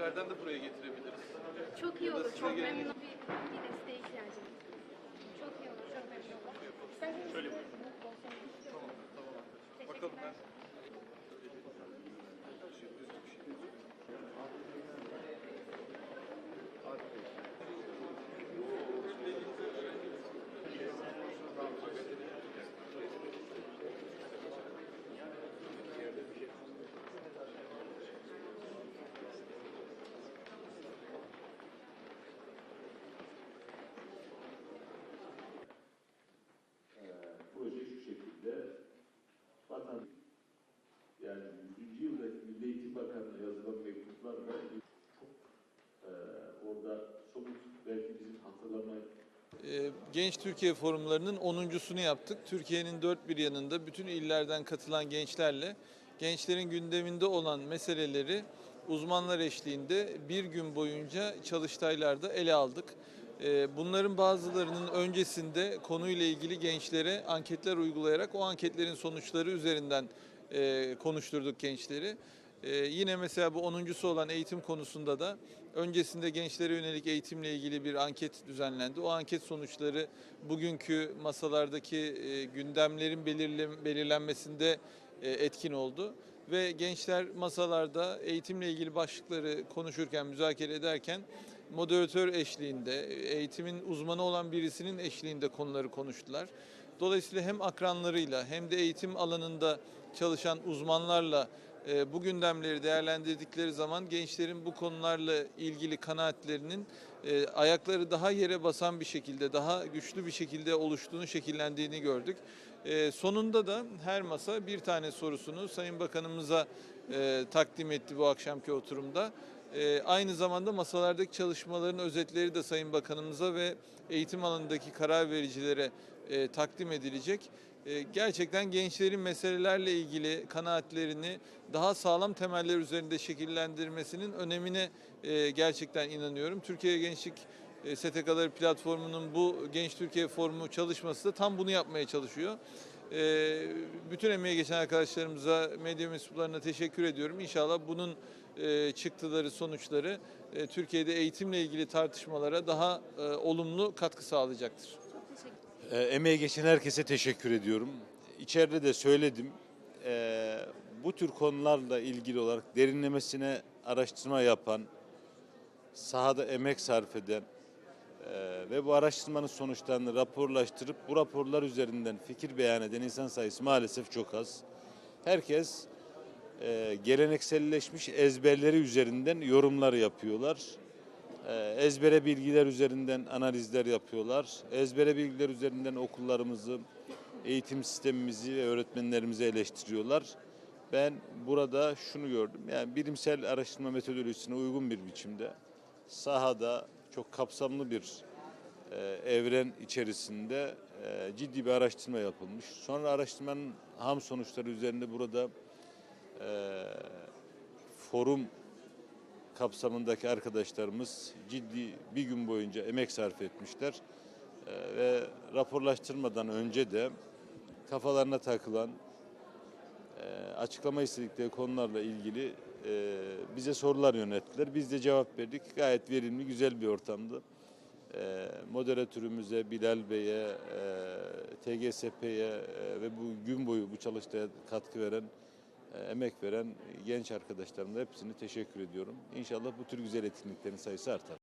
Ekiplerden de buraya getirebiliriz. Çok iyi da olur. Çok memnun. Bir, bir desteğe ihtiyacım var. Çok iyi olur. Çok memnun olurum. İsterseniz Şöyle size- Tamam, tamam. Bakalım ben. Ee, proje şu şekilde vatan yani 100. yıldaki Milli yazılan mektuplarla çok e, orada somut belki bizim hatırlamaya Ee, Genç Türkiye forumlarının 10.sunu yaptık. Türkiye'nin dört bir yanında bütün illerden katılan gençlerle gençlerin gündeminde olan meseleleri uzmanlar eşliğinde bir gün boyunca çalıştaylarda ele aldık. Ee, Bunların bazılarının öncesinde konuyla ilgili gençlere anketler uygulayarak o anketlerin sonuçları üzerinden e, konuşturduk gençleri. Ee, yine mesela bu 10.sü olan eğitim konusunda da öncesinde gençlere yönelik eğitimle ilgili bir anket düzenlendi. O anket sonuçları bugünkü masalardaki e, gündemlerin belirlen, belirlenmesinde e, etkin oldu. Ve gençler masalarda eğitimle ilgili başlıkları konuşurken, müzakere ederken moderatör eşliğinde, eğitimin uzmanı olan birisinin eşliğinde konuları konuştular. Dolayısıyla hem akranlarıyla hem de eğitim alanında çalışan uzmanlarla e, bu gündemleri değerlendirdikleri zaman gençlerin bu konularla ilgili kanaatlerinin e, ayakları daha yere basan bir şekilde, daha güçlü bir şekilde oluştuğunu, şekillendiğini gördük. E, sonunda da her masa bir tane sorusunu Sayın Bakanımıza e, takdim etti bu akşamki oturumda. E, aynı zamanda masalardaki çalışmaların özetleri de Sayın Bakanımıza ve eğitim alanındaki karar vericilere e, takdim edilecek. E, gerçekten gençlerin meselelerle ilgili kanaatlerini daha sağlam temeller üzerinde şekillendirmesinin önemine e, gerçekten inanıyorum. Türkiye Gençlik e, STK'ları platformunun bu Genç Türkiye Forumu çalışması da tam bunu yapmaya çalışıyor. E, bütün emeği geçen arkadaşlarımıza, medya mensuplarına teşekkür ediyorum. İnşallah bunun e, çıktıları, sonuçları e, Türkiye'de eğitimle ilgili tartışmalara daha e, olumlu katkı sağlayacaktır. E, emeği geçen herkese teşekkür ediyorum. İçeride de söyledim. E, bu tür konularla ilgili olarak derinlemesine araştırma yapan, sahada emek sarf eden e, ve bu araştırmanın sonuçlarını raporlaştırıp bu raporlar üzerinden fikir beyan eden insan sayısı maalesef çok az. Herkes e, gelenekselleşmiş ezberleri üzerinden yorumlar yapıyorlar. Ee, ezbere bilgiler üzerinden analizler yapıyorlar. Ezbere bilgiler üzerinden okullarımızı, eğitim sistemimizi ve öğretmenlerimizi eleştiriyorlar. Ben burada şunu gördüm. Yani bilimsel araştırma metodolojisine uygun bir biçimde sahada çok kapsamlı bir e, evren içerisinde e, ciddi bir araştırma yapılmış. Sonra araştırmanın ham sonuçları üzerinde burada e, forum kapsamındaki arkadaşlarımız ciddi bir gün boyunca emek sarf etmişler. Ee, ve raporlaştırmadan önce de kafalarına takılan e, açıklama istedikleri konularla ilgili e, bize sorular yönettiler. Biz de cevap verdik. Gayet verimli, güzel bir ortamdı. E, moderatörümüze, Bilal Bey'e, e, TGSP'ye ve bu gün boyu bu çalıştaya katkı veren emek veren genç arkadaşlarımla hepsini teşekkür ediyorum. İnşallah bu tür güzel etkinliklerin sayısı artar.